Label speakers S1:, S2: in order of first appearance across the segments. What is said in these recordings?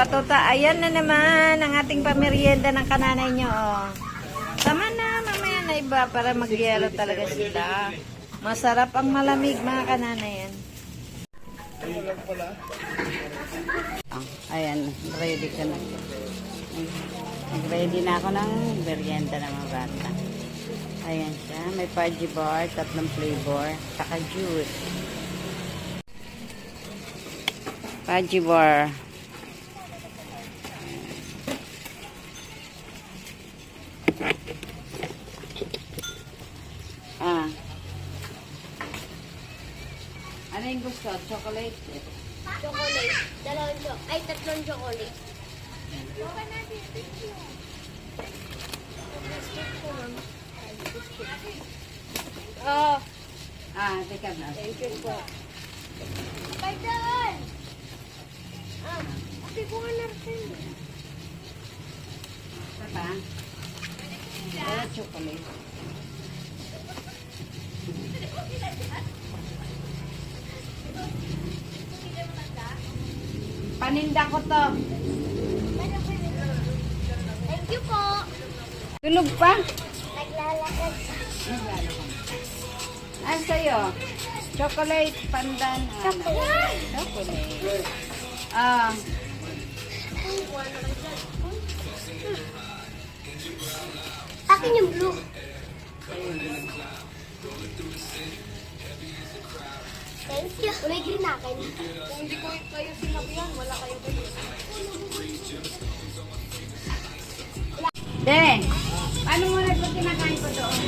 S1: Patuta, ayan na naman ang ating pamerienda ng kananay nyo. Oh. Tama na, mamaya na iba para magyero talaga sila. Masarap ang malamig mga kananay yan. Oh, ayan, ready ka na. Nag-ready na ako ng merienda ng mga bata. Ayan siya, may fudgy bar, tatlong flavor, saka juice. Fudgy bar. Gusto? Chocolate?
S2: Chocolate. Dalawang chocolate. Ay, tatlong chocolate. Biscuit ko, ma'am. Ay, biscuit. Oh,
S1: Ah, teka na.
S2: thank you po. Pardon! Ah, sabi ko nga natin.
S1: Ito pa? Wala chocolate. Paninda ko to.
S2: Thank you po.
S1: Tulog pa?
S2: Naglalakad.
S1: Ah, sa'yo? Chocolate, pandan. Ah,
S2: Chocolate.
S1: chocolate. Ah,
S2: Akin yung blue. Thank you. May green akin. Kung hindi ko kayo sinabihan, wala kayo kayo.
S1: De, paano mo na ito kinakain ko doon?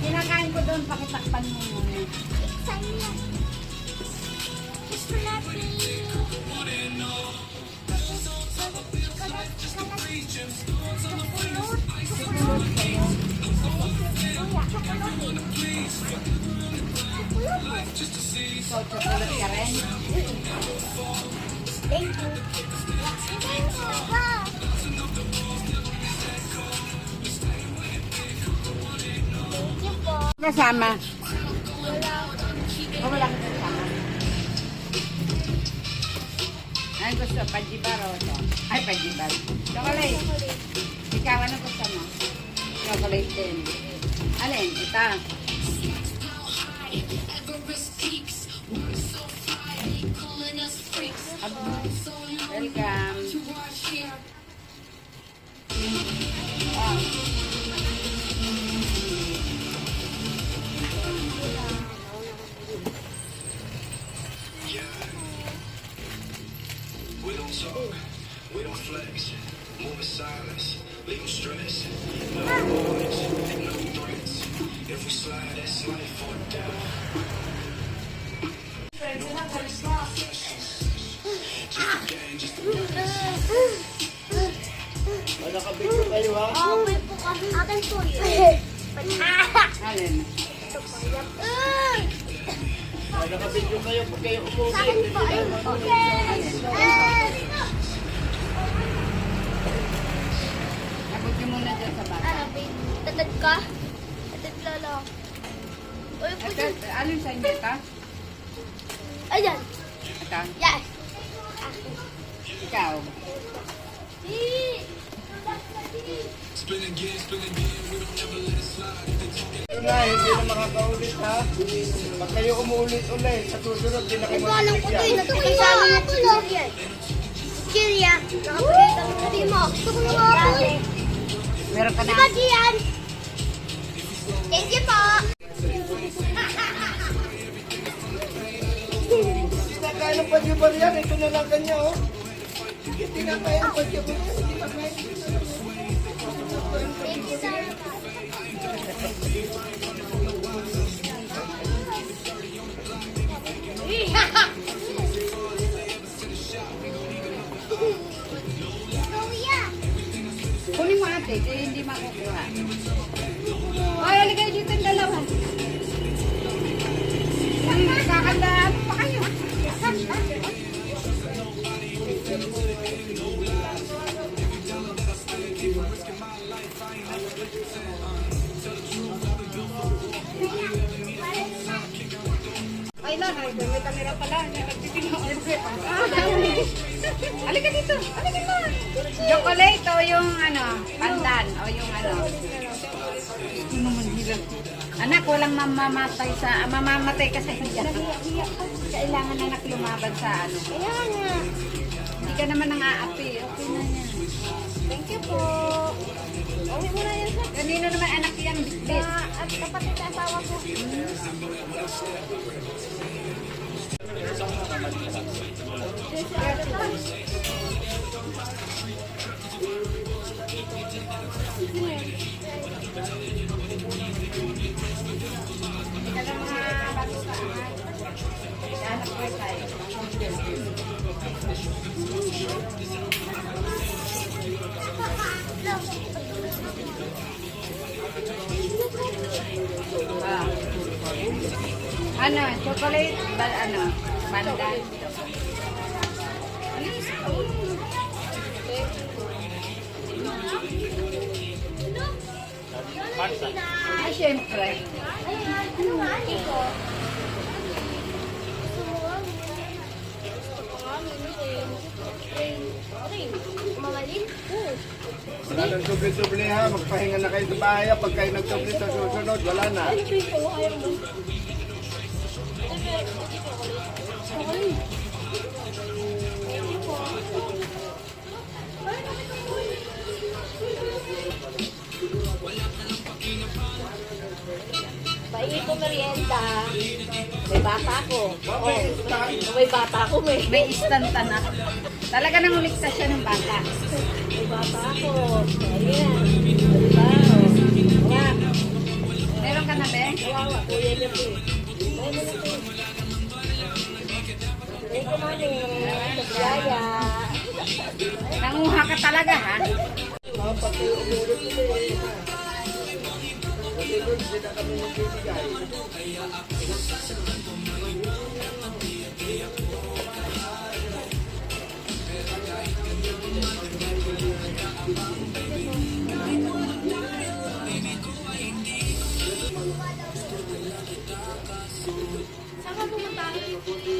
S1: Kinakain ko doon, pakitakpan mo muna.
S2: Excited. Chocolate.
S1: So, chocolate ka rin?
S2: Thank you.
S1: Kasama.
S2: Wala.
S1: O wala ka kasama? Ano gusto? Pajibar o ito? Ay, pajibar. Chocolate.
S2: Chocolate.
S1: Ikaw, ano gusto mo? Chocolate din. Alin? Ito.
S2: Okay po ka. Akin po yun.
S1: Alin?
S2: Sa akin po. Ayun po.
S1: Abot nyo muna dyan sa bata.
S2: Ano, babe? Tatad ka? Tatad lolo. Uy, po
S1: Ito,
S2: dyan.
S1: alin sa inyo ito?
S2: Ayan. Yes.
S1: Ikaw.
S3: Let it slide.
S4: Ito na, hindi na makakaulit ha. Pag kayo umuulit ulit, sa susunod, di na kayo
S2: Ito, alam ko to.
S4: mabibigyan.
S2: Nakapagkasama na po no? Kiria. Nakapagkita mo sabi mo. Gusto ko na nga.
S1: Meron ka na.
S2: ba, Gian? Thank you po.
S4: Kinakain ng pagyubar yan, ito na lang kanya oh. Sige, tinakain ng pagyubar yan, hindi na kain.
S2: Thank.
S1: Kunin mo ate, hindi makukuha. Ay, aligay dito dalawa. Hmm, kakandaan Ay lang, ay, may kamera pala. Nagtitingnan ako. Halika dito. Halika dito. Chocolate o yung ano, pandan o yung ano. Ano naman hirap. Anak, walang mamamatay sa, ah, mamamatay ka sa hiya. Kailangan anak lumaban sa ano.
S5: Ayan nga.
S1: Hindi ka naman nang aapi. Okay na yan.
S5: Thank you po. Uwi mo na yun, sir.
S1: Kanino naman anak yan?
S5: Ah, at kapatid na asawa
S1: Ano, chocolate, ba, ano, pandan. Ah, syempre.
S5: Ayan, ano nga, ko.
S4: Wala nang doble-doble ha. Magpahinga na kayo sa bahay ha. Pag kayo nagdoble sa susunod, wala na.
S5: Ayaw mo. Pahingi ko merienda. May bata ko. Oh, may bata ko, may.
S1: May istanta na. Talaga nang uligtas siya ng bata.
S5: May bata ko. Ayan. Diba? Ayan.
S1: Meron ka na, be?
S5: Wala nga, kuya niya po. Ay, mo na po. Thank you, mami. Yaya.
S1: Nanguha ka talaga, ha?
S5: Saan ka pumunta?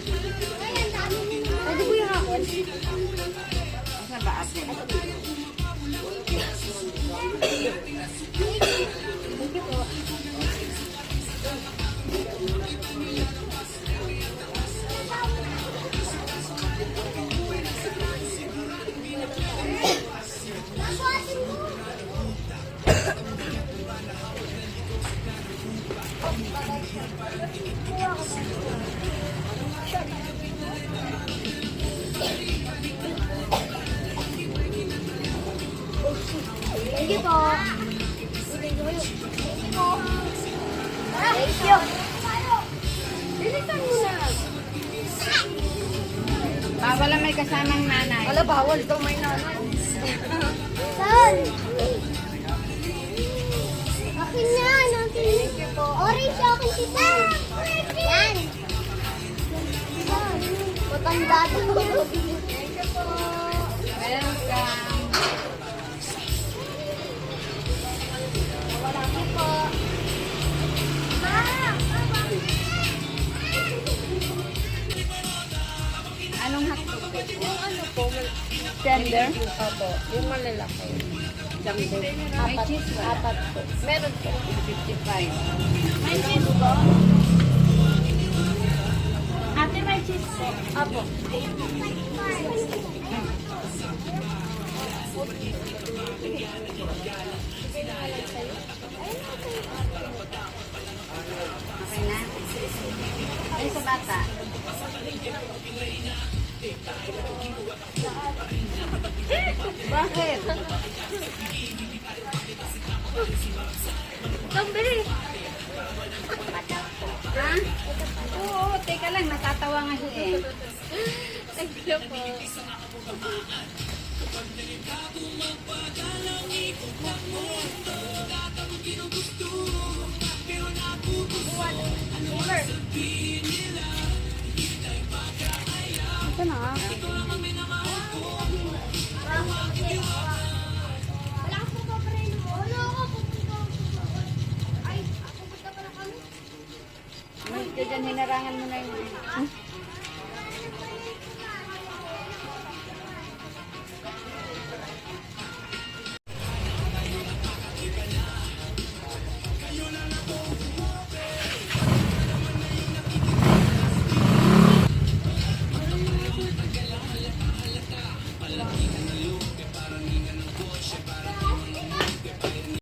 S1: Pwede
S5: po yung akin.
S1: Saan ba ate?
S5: Thank you po. Thank you. Thank you. Thank you po. Thank you. Bilisan mo na.
S1: Bawal ang may kasamang nanay.
S5: Wala, bawal daw may nanay. Saan? Akin na, natin. Orange akin si Saan. Yan. Matanda daw. Thank you po.
S1: Welcome.
S5: Wala po po.
S1: Anong hotdog?
S5: Yung ano po,
S1: Tender?
S5: Opo, yung malalaki.
S1: Jumbo.
S5: Apat, apat po. Meron po.
S1: 55.
S5: May cheese po?
S1: chips po.
S5: Apo. Okay
S2: na? Ay, sa bata. Bakit? Lang, natatawa nga siya eh.
S5: Thank you po.
S2: Ito Ano dyan, hinarangan mo na yun.